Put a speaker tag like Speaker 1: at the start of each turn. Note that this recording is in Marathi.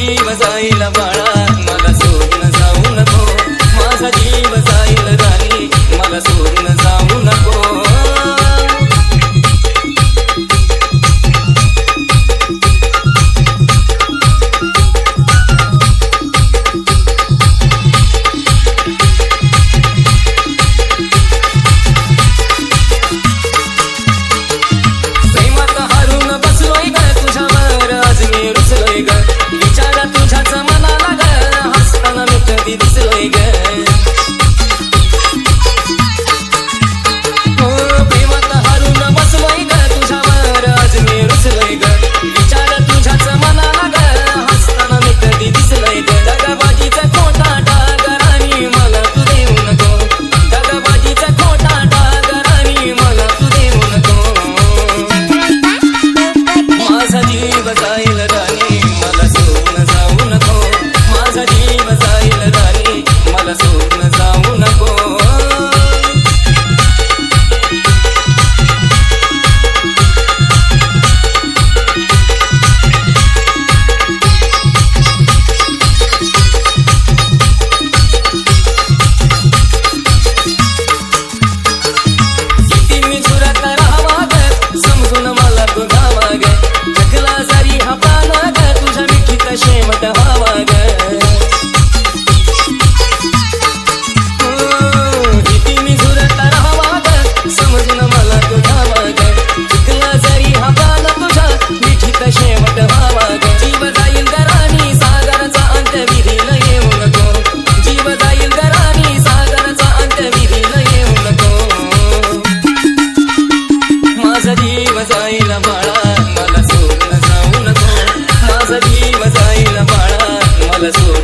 Speaker 1: जीव जाईल बाळा. बाळा मला